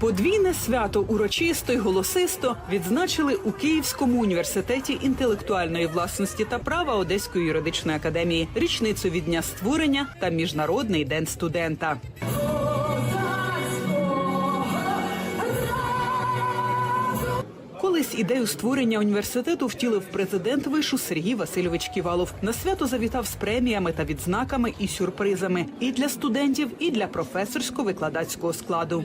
Подвійне свято урочисто й голосисто відзначили у Київському університеті інтелектуальної власності та права Одеської юридичної академії, річницю від дня створення та міжнародний день студента. Колись ідею створення університету втілив президент вишу Сергій Васильович Ківалов. На свято завітав з преміями та відзнаками і сюрпризами і для студентів, і для професорсько-викладацького складу.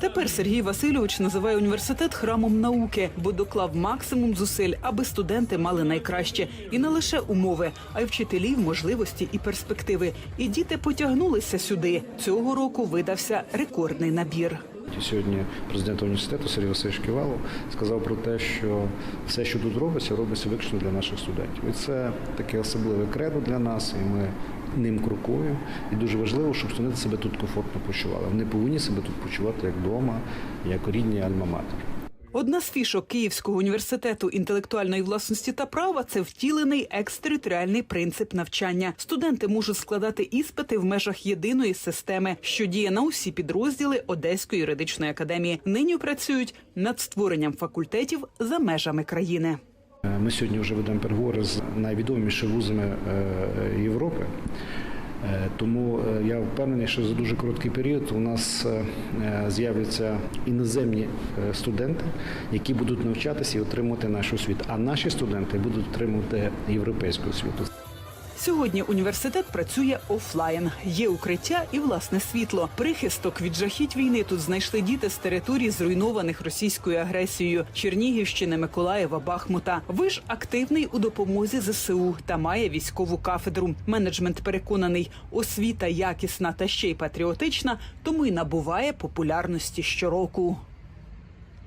Тепер Сергій Васильович називає університет храмом науки, бо доклав максимум зусиль, аби студенти мали найкраще і не лише умови, а й вчителів, можливості і перспективи. І діти потягнулися сюди. Цього року видався рекордний набір. Сьогодні президент університету Сергій Васильович Ківалов сказав про те, що все, що тут робиться, робиться виключно для наших студентів. І це таке особливе кредо для нас, і ми ним крокуємо. І дуже важливо, щоб студенти себе тут комфортно почували. Вони повинні себе тут почувати як вдома, як у рідній альма-матер. Одна з фішок Київського університету інтелектуальної власності та права це втілений екстериторіальний принцип навчання. Студенти можуть складати іспити в межах єдиної системи, що діє на усі підрозділи Одеської юридичної академії. Нині працюють над створенням факультетів за межами країни. Е, Ми сьогодні вже ведемо переговори з найвідомішими вузами е, Європи. Е, Тому я впевнений, що за дуже короткий період у нас з'являться іноземні студенти, які будуть навчатися і отримувати нашу освіту. А наші студенти будуть отримувати європейську освіту. Сьогодні університет працює офлайн. Є укриття і власне світло. Прихисток від жахіть війни тут знайшли діти з територій, зруйнованих російською агресією Чернігівщини, Миколаєва, Бахмута. Виш активний у допомозі ЗСУ та має військову кафедру. Менеджмент переконаний, освіта якісна та ще й патріотична, тому й набуває популярності щороку.